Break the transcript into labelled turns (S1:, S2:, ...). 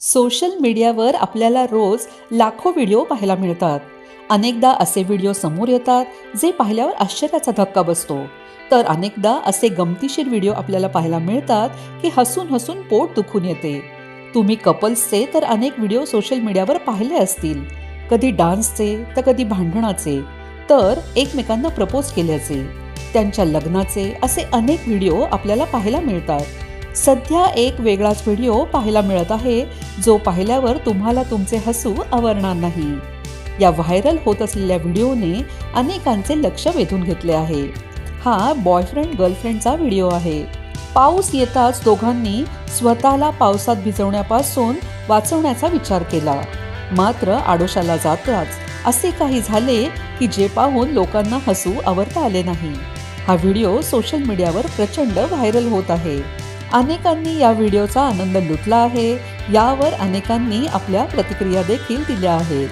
S1: Social मीडियावर आपल्याला रोज लाखो व्हिडिओ पाहायला मिळतात. अनेकदा असे व्हिडिओ समोर येतात जे पाहिल्यावर आश्चर्याचा धक्का बसतो. तर अनेकदा असे गमतीशीर व्हिडिओ आपल्याला पाहायला मिळतात की हसून हसून पोट दुखून येते. तुम्ही कपल्सचे तर अनेक व्हिडिओ सोशल मीडियावर पाहिले असतील. कधी डान्सचे तर कधी भांडणाचे. तर एकमेकांना प्रपोज केल्याचे. त्यांच्या लग्नाचे असे अनेक व्हिडिओ आपल्याला पाहायला मिळतात. सध्या एक वेगळाच व्हिडिओ पाहायला मिळत आहे जो पाहिल्यावर तुम्हाला तुमचे हसू आवरणार नाही. या व्हायरल होत असलेल्या व्हिडिओने अनेकांचे लक्ष वेधून घेतले आहे. हा बॉयफ्रेंड गर्लफ्रेंडचा व्हिडिओ आहे. पाऊस येताच दोघांनी स्वतःला पावसात भिजवण्यापासून वाचवण्याचा विचार केला. मात्र आडोशाला जाताच असे काही झाले की जे पाहून लोकांना हसू आवरता आले नाही. हा व्हिडिओ सोशल मीडियावर प्रचंड व्हायरल होत आहे. अनेकांनी या व्हिडिओचा आनंद लुटला आहे. यावर अनेकांनी आपल्या प्रतिक्रिया देखील दिल्या आहेत.